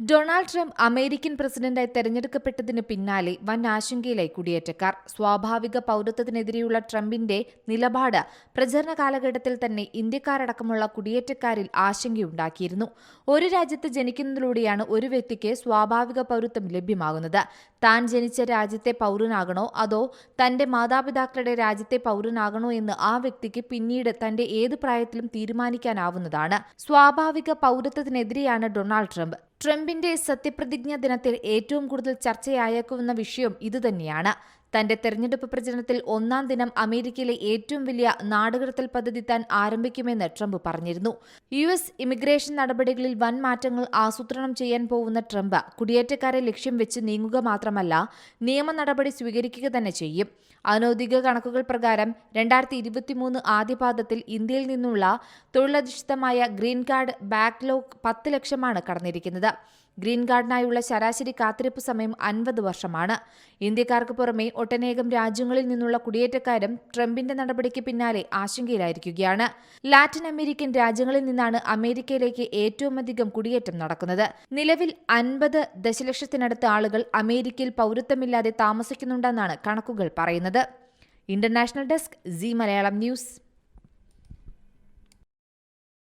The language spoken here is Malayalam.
ഡൊണാൾഡ് ട്രംപ് അമേരിക്കൻ പ്രസിഡന്റായി തെരഞ്ഞെടുക്കപ്പെട്ടതിന് പിന്നാലെ വൻ ആശങ്കയിലായി കുടിയേറ്റക്കാർ. സ്വാഭാവിക പൗരത്വത്തിനെതിരെയുള്ള ട്രംപിന്റെ നിലപാട് പ്രചരണ കാലഘട്ടത്തിൽ തന്നെ ഇന്ത്യക്കാരടക്കമുള്ള കുടിയേറ്റക്കാരിൽ ആശങ്കയുണ്ടാക്കിയിരുന്നു. ഒരു രാജ്യത്ത് ജനിക്കുന്നതിലൂടെയാണ് ഒരു വ്യക്തിക്ക് സ്വാഭാവിക പൗരത്വം ലഭ്യമാകുന്നത്. താൻ ജനിച്ച രാജ്യത്തെ പൗരനാകണോ? അതോ തന്റെ മാതാപിതാക്കളുടെ രാജ്യത്തെ പൗരനാകണോ എന്ന് ആ വ്യക്തിക്ക് പിന്നീട് തന്റെ ഏത് പ്രായത്തിലും തീരുമാനിക്കാനാവുന്നതാണ്. സ്വാഭാവിക പൗരത്വത്തിനെതിരെയാണ് ഡൊണാൾഡ് ട്രംപ് ട്രംപിന്റെ സത്യപ്രതിജ്ഞാ ദിനത്തിൽ ഏറ്റവും കൂടുതൽ ചർച്ചയായേക്കുമെന്ന വിഷയം ഇതുതന്നെയാണ്. തന്റെ തെരഞ്ഞെടുപ്പ് പ്രചരണത്തിൽ ഒന്നാം ദിനം അമേരിക്കയിലെ ഏറ്റവും വലിയ നാടുകടത്തൽ പദ്ധതി താൻ ആരംഭിക്കുമെന്ന് ട്രംപ് പറഞ്ഞിരുന്നു. യു എസ് ഇമിഗ്രേഷൻ നടപടികളിൽ വൻ മാറ്റങ്ങൾ ആസൂത്രണം ചെയ്യാൻ പോകുന്ന ട്രംപ് കുടിയേറ്റക്കാരെ ലക്ഷ്യം വെച്ച് നീങ്ങുക മാത്രമല്ല നിയമ നടപടി സ്വീകരിക്കുക തന്നെ ചെയ്യും. അനൌദ്യോഗിക കണക്കുകൾ പ്രകാരം രണ്ടായിരത്തി ഇരുപത്തിമൂന്ന് ആദ്യപാദത്തിൽ ഇന്ത്യയിൽ നിന്നുള്ള തൊഴിലധിഷ്ഠിതമായ ഗ്രീൻ കാർഡ് ബാക്ക്ലോഗ് പത്ത് ലക്ഷമാണ് കടന്നിരിക്കുന്നത്. ഗ്രീൻ കാർഡിനായുള്ള ശരാശരി കാത്തിരിപ്പ് സമയം അൻപത് വർഷമാണ്. ഇന്ത്യക്കാർക്ക് പുറമെ ഒട്ടനേകം രാജ്യങ്ങളിൽ നിന്നുള്ള കുടിയേറ്റക്കാരും ട്രംപിന്റെ നടപടിക്ക് പിന്നാലെ ആശങ്കയിലായിരിക്കുകയാണ്. ലാറ്റിൻ അമേരിക്കൻ രാജ്യങ്ങളിൽ നിന്നാണ് അമേരിക്കയിലേക്ക് ഏറ്റവും അധികം കുടിയേറ്റം നടക്കുന്നത്. നിലവിൽ അൻപത് ദശലക്ഷത്തിനടുത്ത് ആളുകൾ അമേരിക്കയിൽ പൗരത്വമില്ലാതെ താമസിക്കുന്നുണ്ടെന്നാണ് കണക്കുകൾ പറയുന്നത്. International desk Zee Malayalam news.